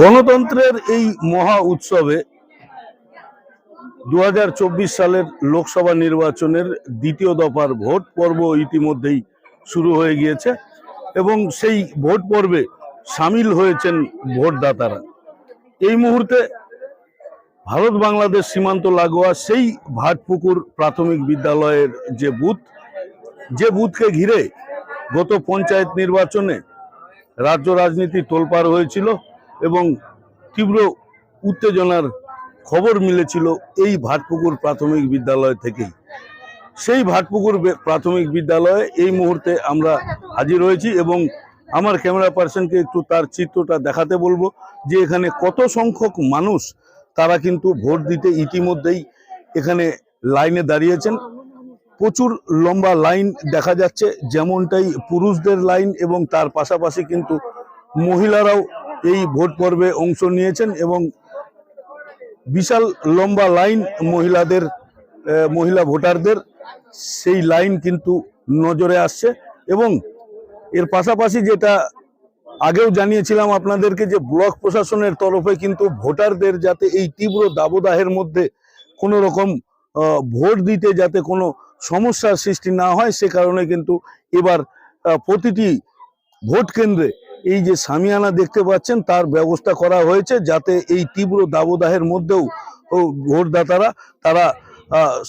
গণতন্ত্রের এই মহা উৎসবে দু হাজার চব্বিশ সালের লোকসভা নির্বাচনের দ্বিতীয় দফার ভোট পর্ব ইতিমধ্যেই শুরু হয়ে গিয়েছে এবং সেই ভোট পর্বে সামিল হয়েছেন ভোটদাতারা। এই মুহূর্তে ভারত বাংলাদেশ সীমান্ত লাগোয়া সেই ভাটপুকুর প্রাথমিক বিদ্যালয়ের যে বুথ, যে বুথকে ঘিরে গত পঞ্চায়েত নির্বাচনে রাজ্য রাজনীতি তোলপাড় হয়েছিল। এবং তীব্র উত্তেজনার খবর মিলেছিল এই ভাটপুকুর প্রাথমিক বিদ্যালয় থেকেই। সেই ভাটপুকুর প্রাথমিক বিদ্যালয়ে এই মুহূর্তে আমরা হাজির হয়েছি এবং আমার ক্যামেরা পার্সনকে একটু তার চিত্রটা দেখাতে বলব যে এখানে কত সংখ্যক মানুষ তারা কিন্তু ভোট দিতে ইতিমধ্যেই এখানে লাইনে দাঁড়িয়েছেন। প্রচুর লম্বা লাইন দেখা যাচ্ছে, যেমনটাই পুরুষদের লাইন এবং তার পাশাপাশি কিন্তু মহিলারাও এই ভোট পর্বে অংশ নিয়েছেন এবং বিশাল লম্বা লাইন মহিলাদের মহিলা ভোটারদের, সেই লাইন কিন্তু নজরে আসছে এবং এর পাশাপাশি যেটা আগেও জানিয়েছিলাম আপনাদেরকে যে ব্লক প্রশাসনের তরফে কিন্তু ভোটারদের যাতে এই তীব্র দাবদাহের মধ্যে কোনো রকম ভোট দিতে যাতে কোনো সমস্যার সৃষ্টি না হয় সে কারণে কিন্তু এবার প্রতিটি ভোট কেন্দ্রে এই যে সামিয়ানা দেখতে পাচ্ছেন, তার ব্যবস্থা করা হয়েছে যাতে এই তীব্র দাবদাহের মধ্যেও ভোটদাতারা, তারা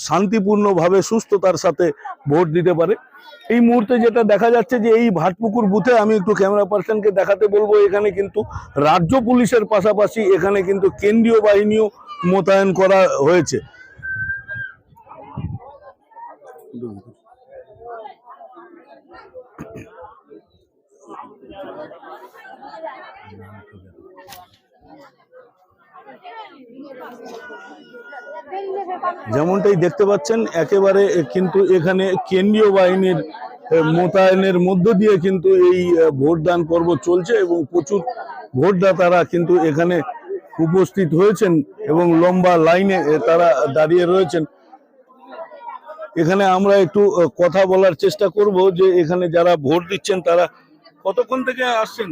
শান্তিপূর্ণভাবে সুস্থতার সাথে ভোট দিতে পারে। এই মুহূর্তে যেটা দেখা যাচ্ছে যে এই ভাটপুকুর বুথে আমি একটু ক্যামেরা পার্সনকে দেখাতে বলব, এখানে কিন্তু রাজ্য পুলিশের পাশাপাশি এখানে কিন্তু কেন্দ্রীয় বাহিনীও মোতায়েন করা হয়েছে। যেমনটাই দেখতে পাচ্ছেন, একেবারে কিন্তু এখানে কেন্দ্রীয় বাহিনীর মোতায়েনের মধ্য দিয়ে কিন্তু এই ভোটদান পর্ব চলছে এবং প্রচুর ভোটদাতারা কিন্তু এখানে উপস্থিত হয়েছেন এবং লম্বা লাইনে তারা দাঁড়িয়ে রয়েছেন। এখানে আমরা একটু কথা বলার চেষ্টা করব যে এখানে যারা ভোট দিচ্ছেন তারা কতক্ষণ থেকে আসছেন?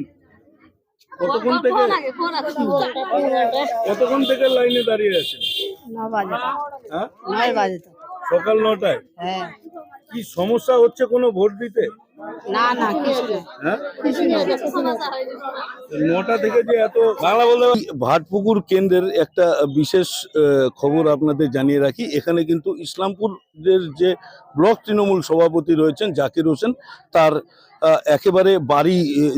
কতক্ষণ থেকে কতক্ষণ থেকে লাইনে দাঁড়িয়ে আছেন? নয় বাজে। হ্যাঁ? নয় বাজে তো। সকাল নটায়? হ্যাঁ। কি সমস্যা হচ্ছে কোনো ভোট দিতে? না না হ্যাঁ? নটা থেকে যে এত বাংলা বলতে ভাটপুকুর কেন্দ্রের একটা বিশেষ খবর আপনাদের জানিয়ে রাখি। এখানে কিন্তু ইসলামপুরের যে ব্লক তৃণমূল সভাপতি রয়েছেন জাকির হোসেন তার একেবারে বাড়ি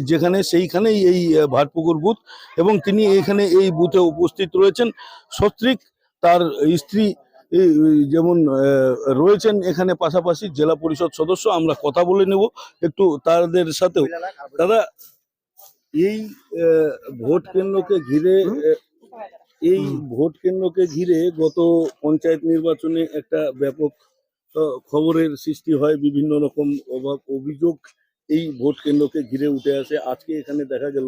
যেখানে সেইখানেই এই ভাটপুকুর বুথ এবং তিনি এখানে এই বুথে উপস্থিত রয়েছেন। সস্ত্রিক তার স্ত্রী যেমন রয়েছেন এখানে পাশাপাশি জেলা পরিষদ সদস্য আমরা কথা বলে নেব একটু তাদের সাথেও। দাদা এই ভোট কেন্দ্রকে ঘিরে এই ভোট কেন্দ্রকে ঘিরে গত পঞ্চায়েত নির্বাচনে একটা ব্যাপক খবরের সৃষ্টি হয় বিভিন্ন রকম অভাব অভিযোগ এই ভোট কেন্দ্রকে ঘিরে উঠে আসে। আজকে এখানে দেখা গেল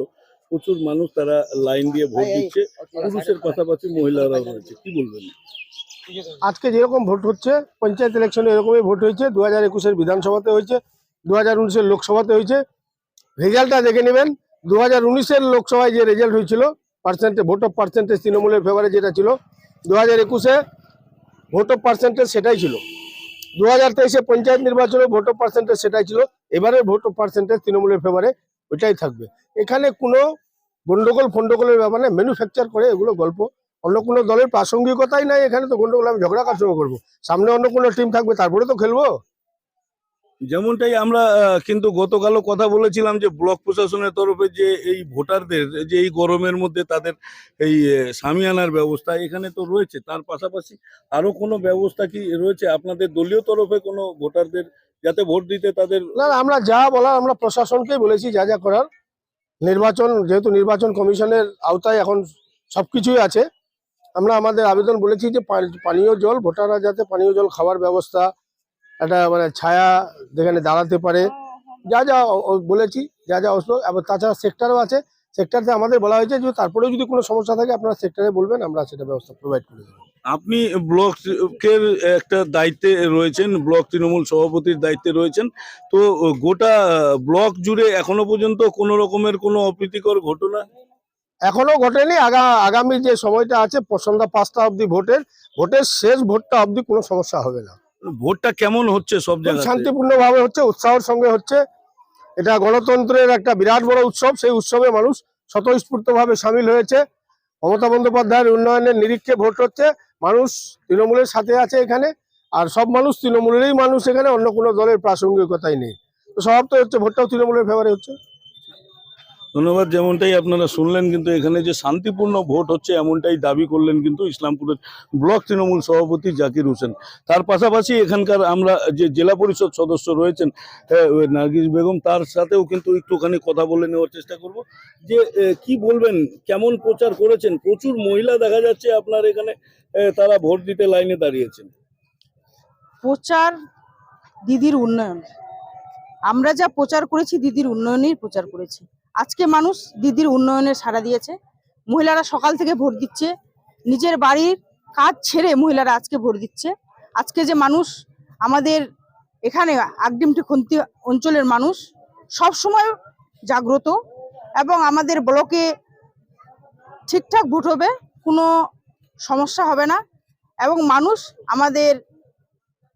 প্রচুর মানুষ তারা লাইন দিয়ে ভোট দিচ্ছে। পুরুষের পাশাপাশি মহিলারাও রয়েছে। কি বলবেন? আজকে যেরকম ভোট হচ্ছে, পঞ্চায়েত ইলেকশনে এরকমই ভোট হয়েছে দু হাজার একুশের বিধানসভাতে হয়েছে দু হাজার উনিশের লোকসভাতে হয়েছে। রেজাল্টটা দেখে নেবেন দু হাজার উনিশের লোকসভায় যে রেজাল্ট হয়েছিল পার্সেন্টে ভোট অফ পার্সেন্টেজ তৃণমূলের ফেভারে যেটা ছিল দু হাজার একুশে ভোট অফ পার্সেন্টেজ সেটাই ছিল। দু হাজার তেইশে পঞ্চায়েত নির্বাচনে ভোট অফ পার্সেন্টেজ সেটাই ছিল, এবারে ভোট অফ পার্সেন্টেজ তৃণমূলের ফেভারে ওইটাই থাকবে। এখানে কোনো গন্ডগোল, ফন্ডগোলের ব্যাপারে ম্যানুফ্যাকচার করে এগুলো গল্প। অন্য কোনো দলের প্রাসঙ্গিকতাই নাই এখানে তো গন্ডগোল আমি ঝগড়া কার সঙ্গে করব। সামনে অন্য কোনো টিম থাকবে তারপরে তো খেলব? যেমনটাই আমরা কিন্তু গতকালও কথা বলেছিলাম যে ব্লক প্রশাসনের তরফে যে এই ভোটারদের যে এই গরমের মধ্যে তাদের এই সামিয়ানার ব্যবস্থা এখানে তো রয়েছে। তার পাশাপাশি আরও কোনো ব্যবস্থা কি রয়েছে? আপনাদের দলীয় তরফে কোনো ভোটারদের যাতে ভোট দিতে তাদের না না, আমরা যা বলার আমরা প্রশাসনকেই বলেছি যা যা করার। নির্বাচন যেহেতু নির্বাচন কমিশনের আওতায় এখন সবকিছুই আছে আমরা আমাদের আবেদন বলেছি যে পানীয় জল, ভোটাররা যাতে পানীয় জল খাওয়ার ব্যবস্থা, একটা মানে ছায়া যেখানে দাঁড়াতে পারে। যা যা বলেছি, যা যা অসুবিধা আবার তাছাড়া সেক্টরও আছে। সেক্টরতে আমাদের বলা হয়েছে যে তারপরেও যদি কোনো সমস্যা থাকে, আপনারা সেক্টরে বলবেন, আমরা সেটা ব্যবস্থা প্রোভাইড করে দেবো। আপনি ব্লকের একটা দায়িত্বে রয়েছেন, ব্লক তৃণমূল সভাপতির দায়িত্বে রয়েছেন। তো গোটা ব্লক জুড়ে এখনও পর্যন্ত কোনো রকমের কোনো অপ্রীতিকর ঘটনা? এখনও ঘটেনি। আগা আগামী যে সময়টা আছে সন্ধ্যা পাঁচটা অবধি ভোটের ভোটের শেষ ভোটটা অবধি কোনো সমস্যা হবে না। ভোটটা কেমন হচ্ছে সব জায়গায় শান্তিপূর্ণ ভাবে হচ্ছে উৎসাহের সঙ্গে হচ্ছে। এটা গণতন্ত্রের একটা বিরাট বড় উৎসব সেই উৎসবে মানুষ স্বতঃস্ফূর্ত ভাবে সামিল হয়েছে। মমতা বন্দ্যোপাধ্যায়ের উন্নয়নের নিরীক্ষে ভোট হচ্ছে মানুষ তৃণমূলের সাথে আছে এখানে আর সব মানুষ তৃণমূলেরই মানুষ এখানে অন্য কোনো দলের প্রাসঙ্গিকতাই নেই। তো সব তো হচ্ছে ভোটটাও তৃণমূলের ফেভারে হচ্ছে। ধন্যবাদ, যেমনটাই আপনারা শুনলেন, কিন্তু এখানে যে শান্তিপূর্ণ ভোট হচ্ছে, এমনটাই দাবি করলেন কিন্তু ইসলামপুরের ব্লক তৃণমূল সভাপতি জাকির হোসেন। তার পাশাপাশি এখানকার আমরা যে জেলা পরিষদ সদস্য রয়েছেন নার্গিস বেগম, তার সাথেও কিন্তু একটুখানি কথা বলে নেওয়ার চেষ্টা করব যে কি বলবেন, কেমন প্রচার করেছেন? প্রচুর মহিলা দেখা যাচ্ছে আপনার এখানে তারা ভোট দিতে লাইনে দাঁড়িয়েছেন। প্রচার দিদির উন্নয়ন। আমরা যা প্রচার করেছি, দিদির উন্নয়নেই প্রচার করেছি। আজকে মানুষ দিদির উন্নয়নে সাড়া দিয়েছে। মহিলারা সকাল থেকে ভোট দিচ্ছে। নিজের বাড়ির কাজ ছেড়ে মহিলারা আজকে ভোট দিচ্ছে। আজকে যে মানুষ আমাদের এখানে আগডিমটি খন্তি অঞ্চলের মানুষ সব সময় জাগ্রত এবং আমাদের ব্লকে ঠিকঠাক ভোট হবে, কোনো সমস্যা হবে না। এবং মানুষ আমাদের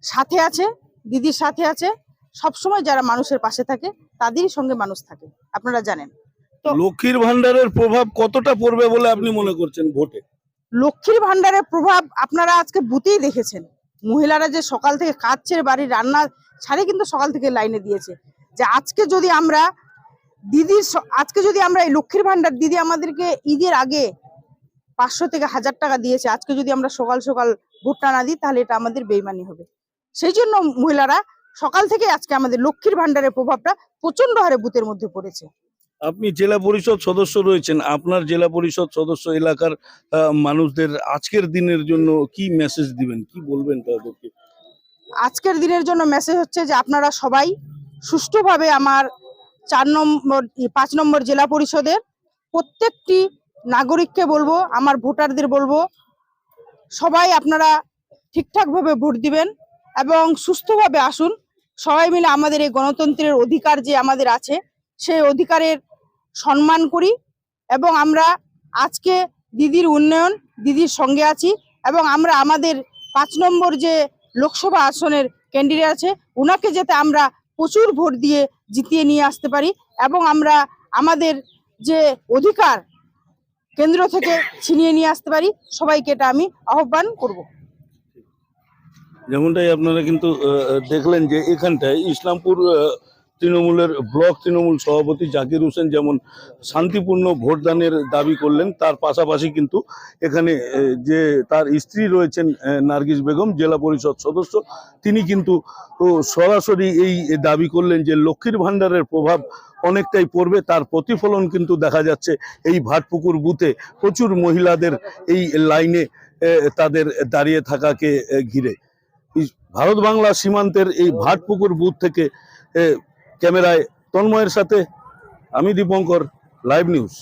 সাথে আছে, দিদির সাথে আছে। সব সময় যারা মানুষের পাশে থাকে তাদেরই সঙ্গে মানুষ থাকে। আপনারা জানেন। লক্ষ্মীর ভান্ডারের প্রভাব কতটা পড়বে বলে আপনি মনে করছেন ভোটে? লক্ষ্মীর ভান্ডারের প্রভাব আপনারা আজকে বুতেই দেখেছেন। মহিলারা যে সকাল থেকে কাজ ছেড়ে বাড়ির রান্না ছাড়ে কিন্তু সকাল থেকে লাইনে দিয়েছে। যে আজকে যদি আমরা দিদির আজকে যদি আমরা এই লক্ষ্মীর ভান্ডার দিদি আমাদেরকে ঈদের আগে পাঁচশো থেকে হাজার টাকা দিয়েছে আজকে যদি আমরা সকাল সকাল ভোটটা না দিই তাহলে এটা আমাদের বেইমানি হবে। সেই জন্য মহিলারা সকাল থেকে আজকে আমাদের লক্ষ্মীর ভান্ডারের প্রভাবটা প্রচণ্ড হারে বুথের মধ্যে পড়েছে। আপনি জেলা পরিষদ সদস্য রয়েছেন আপনার জেলা পরিষদ সদস্য এলাকার মানুষদের আজকের দিনের জন্য কি মেসেজ দিবেন? কি বলবেন তাদেরকে? আজকের দিনের জন্য মেসেজ হচ্ছে যে আপনারা সবাই সুষ্ঠুভাবে আমার চার নম্বর পাঁচ নম্বর জেলা পরিষদের প্রত্যেকটি নাগরিককে বলব আমার ভোটারদের বলব সবাই আপনারা ঠিকঠাকভাবে ভোট দিবেন। এবং সুস্থভাবে আসুন। সবাই মিলে আমাদের এই গণতন্ত্রের অধিকার যে আমাদের আছে, সেই অধিকারের সম্মান করি এবং আমরা আজকে দিদির উন্নয়ন, দিদির সঙ্গে আছি এবং আমরা আমাদের পাঁচ নম্বর যে লোকসভা আসনের ক্যান্ডিডেট আছে ওনাকে যাতে আমরা প্রচুর ভোট দিয়ে জিতিয়ে নিয়ে আসতে পারি এবং আমরা আমাদের যে অধিকার কেন্দ্র থেকে ছিনিয়ে নিয়ে আসতে পারি, সবাইকে এটা আমি আহ্বান করব। যেমনটাই আপনারা কিন্তু দেখলেন যে এখানটায় ইসলামপুর তৃণমূলের ব্লক তৃণমূল সভাপতি জাকির হোসেন যেমন শান্তিপূর্ণ ভোটদানের দাবি করলেন, তার পাশাপাশি কিন্তু এখানে যে তার স্ত্রী রয়েছেন নার্গিস বেগম, জেলা পরিষদ সদস্য, তিনি কিন্তু সরাসরি এই দাবি করলেন যে লক্ষ্মীর ভাণ্ডারের প্রভাব অনেকটাই পড়বে, তার প্রতিফলন কিন্তু দেখা যাচ্ছে এই ভাটপুকুর বুথে। প্রচুর মহিলাদের এই লাইনে তাদের দাঁড়িয়ে থাকাকে ঘিরে। ভারত বাংলা সীমান্তের এই ভাটপুকুর বুথ থেকে ক্যামেরায় তন্ময়ের সাথে আমি দীপঙ্কর লাইভ নিউজ।